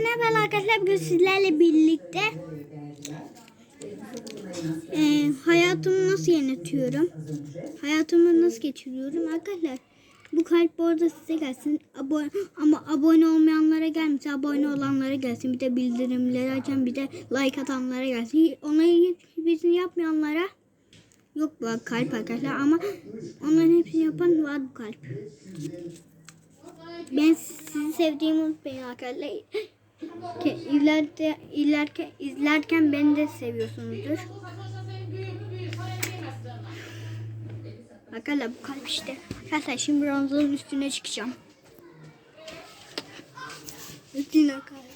Merhaba arkadaşlar bugün sizlerle birlikte e, hayatımı nasıl yönetiyorum? Hayatımı nasıl geçiriyorum arkadaşlar? Bu kalp bu arada size gelsin. Abone, ama abone olmayanlara gelmesin. Abone olanlara gelsin. Bir de bildirimleri açan bir de like atanlara gelsin. Onların hiçbirini yapmayanlara yok bu kalp arkadaşlar ama onların hepsini yapan var bu kalp. Ben sizi sevdiğimi unutmayın arkadaşlar. Ki ileride ilerken izlerken beni de seviyorsunuzdur. Arkadaşlar bu kalp işte. Arkadaşlar şimdi bronzun üstüne çıkacağım. Üstüne arkadaşlar.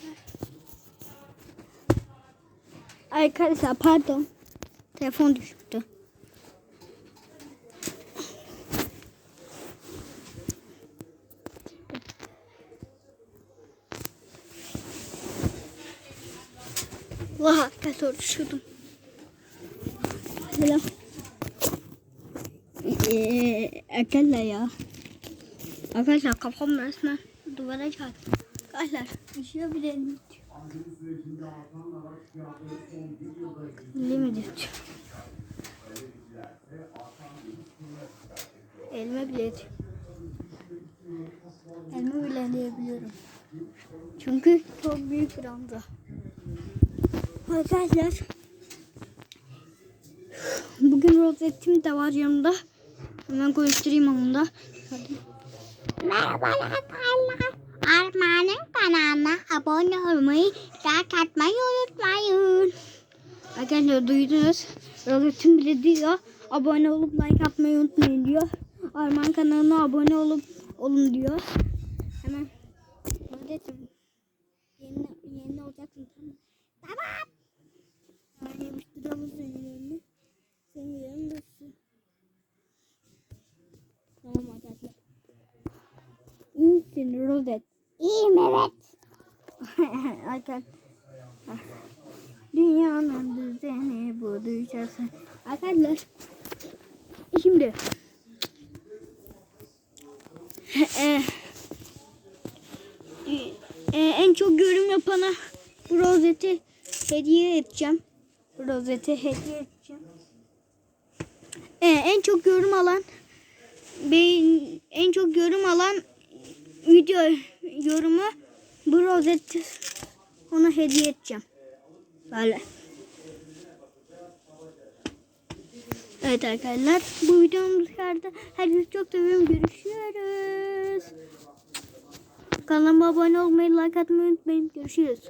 Arkadaşlar pardon. Telefon düştü. Vah arkadaşlar düşürdüm. Selam. Ee, arkadaşlar ya. Arkadaşlar kafam resmen duvara çarptı. Arkadaşlar düşüyor bile elimi tutuyor. Elimi tutuyor. Elime bile yetiyor. Elime bile diyebiliyorum. Çünkü çok büyük anda. Arkadaşlar bugün rozetim de var yanımda. Hemen konuşturayım onu da. Hadi. Merhabalar. Armağan'ın kanalına abone olmayı, like atmayı unutmayın. Arkadaşlar duydunuz. Rozetim bile diyor. Abone olup like atmayı unutmayın diyor. Arman kanalına abone olup olun diyor. Hemen rozetim. Yeni, yeni olacaksın. Tamam. İyisin Rozet. İyiyim evet. Arkadaşlar. Dünyanın düzeni bu düşerse. Arkadaşlar. Şimdi. e, en çok yorum yapana bu rozeti hediye edeceğim. Rozeti hediye edeceğim. E, en çok yorum alan beğen, en çok yorum alan video yorumu bu rozeti ona hediye edeceğim. Böyle. Evet arkadaşlar bu videomuz kadar. Herkese çok seviyorum. Görüşürüz. Kanalıma abone olmayı, like atmayı unutmayın. Görüşürüz.